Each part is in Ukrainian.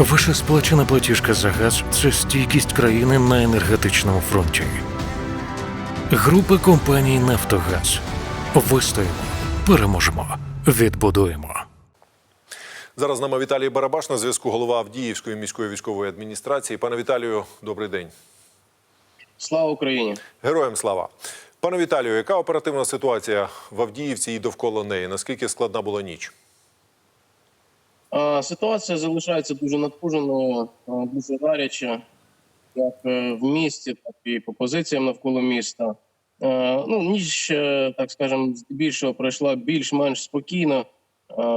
Ваша сплачена платіжка за газ це стійкість країни на енергетичному фронті. Група компаній Нафтогаз. Вистоїмо, переможемо, відбудуємо. Зараз з нами Віталій Барабаш на зв'язку голова Авдіївської міської військової адміністрації. Пане Віталію, добрий день. Слава Україні! Героям слава. Пане Віталію, яка оперативна ситуація в Авдіївці і довкола неї? Наскільки складна була ніч? Ситуація залишається дуже напруженою, дуже гаряча, як е, в місті, так і по позиціям навколо міста. Ну, ніч, е, так скажемо, здебільшого пройшла більш-менш спокійно.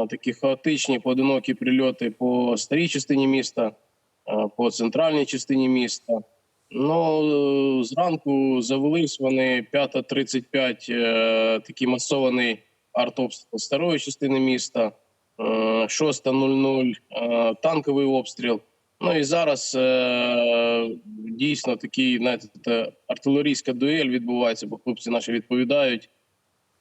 Такі хаотичні поодинокі прильоти по старій частині міста, по центральній частині міста. Ну, зранку завелись вони 5.35, е, такий масований артобстріл старої частини міста. Е, 6.00 е, танковий обстріл. Ну і зараз е, дійсно такий знаєте, артилерійська дуель відбувається, бо хлопці наші відповідають.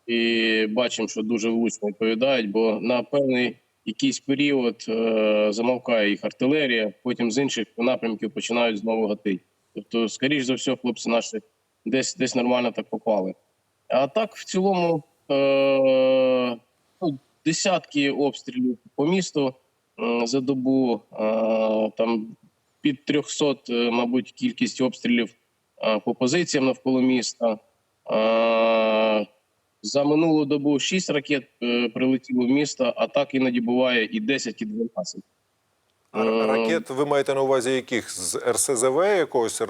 І бачимо, що дуже влучно відповідають, бо на певний якийсь період е, замовкає їх артилерія, потім з інших напрямків починають знову гатити. Тобто, скоріш за все, хлопці наші десь десь нормально так попали. А так, в цілому, е, десятки обстрілів по місту за добу. е, Там під 300, е, мабуть, кількість обстрілів е, по позиціям навколо міста. За минулу добу 6 ракет прилетіло в місто, а так іноді буває і 10, і 12. Е, Ракет ви маєте на увазі яких? З РСЗВ якогось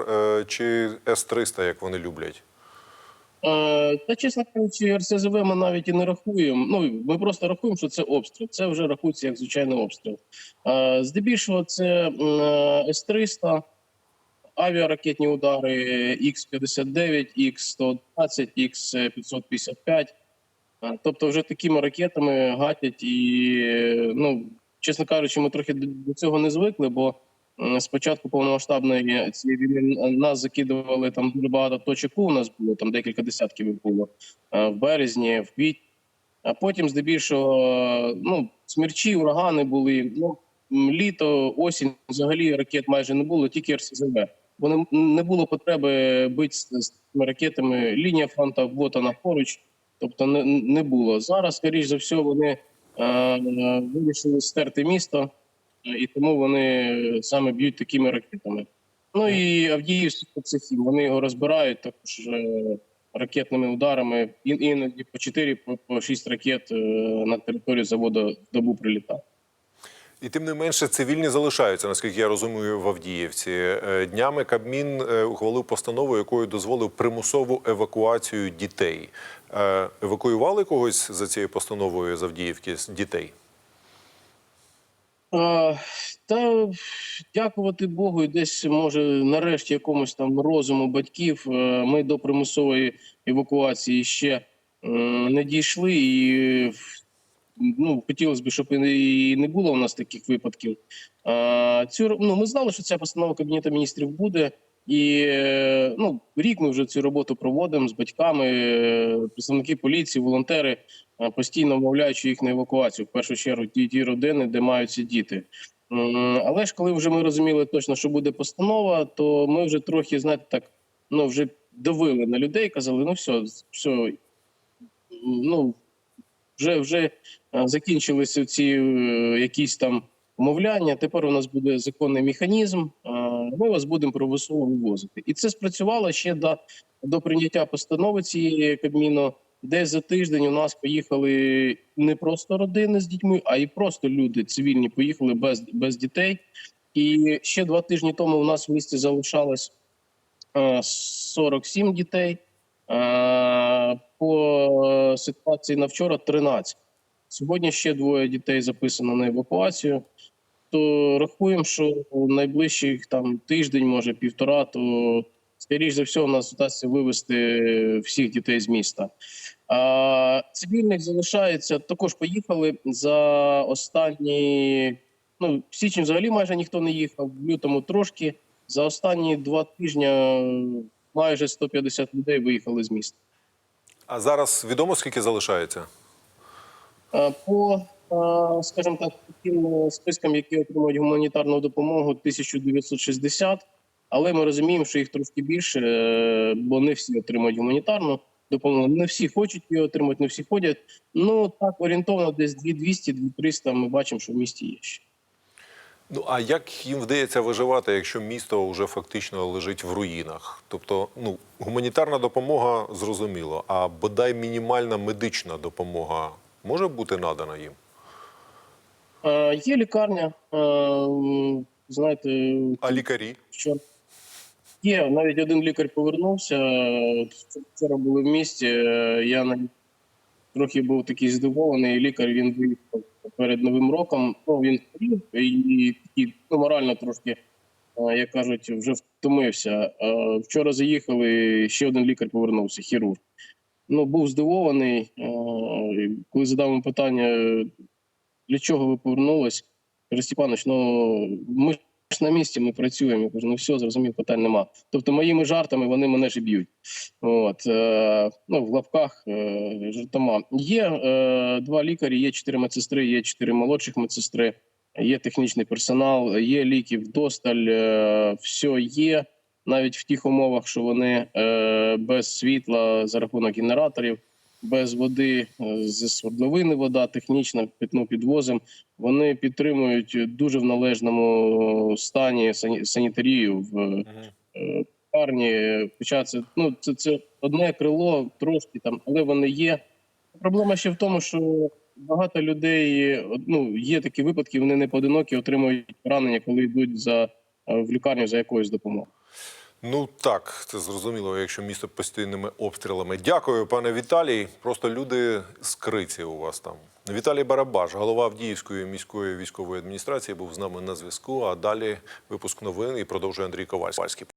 чи С-300, як вони люблять? Е, Та чесно кажучи, РСЗВ ми навіть і не рахуємо. Ну ми просто рахуємо, що це обстріл. Це вже рахується як звичайний обстріл. Е, Здебільшого це е, С-300, авіаракетні удари Х-59, Х-120, Х-555. Е, Тобто, вже такими ракетами гатять, і ну чесно кажучи, ми трохи до цього не звикли, бо спочатку повномасштабної цієї війни нас закидували там дуже багато точок У нас було там декілька десятків було е, в березні, в квітні. А потім, здебільшого, е, ну смерчі, урагани були. Ну літо, осінь, взагалі ракет майже не було, тільки РСЗВ. Бо не, було потреби бити з, цими ракетами. Лінія фронту вботана поруч, тобто не, не було. Зараз, скоріш за все, вони е, вирішили стерти місто, е, і тому вони саме б'ють такими ракетами. Ну і Авдіївський спецсехім, вони його розбирають також е, ракетними ударами. Іноді по 4 по, по 6 ракет е, на територію заводу в добу прилітає. І тим не менше цивільні залишаються, наскільки я розумію, в Авдіївці. Е, Днями Кабмін е, ухвалив постанову, якою дозволив примусову евакуацію дітей. Е, Евакуювали когось за цією постановою з Авдіївки дітей? Та дякувати Богу, і десь може нарешті якомусь там розуму батьків. е, Ми до примусової евакуації ще не дійшли, і ну хотілося б, щоб і не було у нас таких випадків. Цю ну ми знали, що ця постанова кабінету міністрів буде. І е, ну рік ми вже цю роботу проводимо з батьками, е, представники поліції, волонтери е, постійно вмовляючи їх на евакуацію. В першу чергу ті, ті родини, де маються діти. Але ж коли вже ми розуміли точно, що буде постанова, то ми вже трохи, знаєте, так ну вже давили на людей, казали: ну все, все, ну вже вже закінчилися ці якісь там умовляння. Тепер у нас буде законний механізм. Е, Ми вас будемо примусово вивозити, і це спрацювало ще до, до прийняття постанови цієї кабміну. Де за тиждень у нас поїхали не просто родини з дітьми, а й просто люди цивільні поїхали без, без дітей. І ще два тижні тому у нас в місті залишалось е, 47 дітей. Е, По ситуації на вчора 13. Сьогодні ще двоє дітей записано на евакуацію. То рахуємо, що найближчих там тиждень, може півтора, то скоріш за все, у нас вдасться вивезти всіх дітей з міста. А цивільних залишається також. Поїхали за останні. Ну, в січні взагалі майже ніхто не їхав, в лютому трошки. За останні два тижні майже 150 людей виїхали з міста. А зараз відомо скільки залишається? Е, По е, скажімо так, таким спискам, які отримують гуманітарну допомогу, 1960, але ми розуміємо, що їх трошки більше, е, бо не всі отримують гуманітарну допомогу. Не всі хочуть її отримати, не всі ходять. Ну так орієнтовно, десь 2200-2300 ми бачимо, що в місті є ще. Ну а як їм вдається виживати, якщо місто вже фактично лежить в руїнах? Тобто, ну гуманітарна допомога зрозуміло, а бодай мінімальна медична допомога може бути надана їм? Е, Є лікарня, е, знаєте, А лікарі? що є навіть один лікар повернувся. е, Вчора були в місті. е, Я навіть трохи був такий здивований. Лікар він виїхав перед новим роком. Ну він хворів і такий ну, морально трошки, е, як кажуть, вже втомився. Е, Вчора заїхали. Ще один лікар повернувся, хірург. Ну був здивований, е, коли задав йому питання, для чого ви повернулись? Каже, Степанович, ну ми ж на місці, ми працюємо. Я кажу, ну все, зрозумів, питань нема. Тобто моїми жартами вони мене ж б'ють. От, е, ну, в лапках е, жартома. Є е, два лікарі, є чотири медсестри, є чотири молодших медсестри, є технічний персонал, є ліки вдосталь, е, все є. Навіть в тих умовах, що вони е, без світла за рахунок генераторів, без води е, зі свердловини вода, технічна питну підвозимо. Вони підтримують дуже в належному стані сані- санітарію в е, парні. Хоча це ну це, це одне крило трошки там, але вони є. Проблема ще в тому, що багато людей ну є такі випадки, вони не поодинокі отримують поранення, коли йдуть за е, в лікарню за якоюсь допомогою. Ну так, це зрозуміло, якщо місто постійними обстрілами. Дякую, пане Віталій. Просто люди з криці у вас там. Віталій Барабаш, голова Авдіївської міської військової адміністрації, був з нами на зв'язку. А далі випуск новин і продовжує Андрій Ковальський.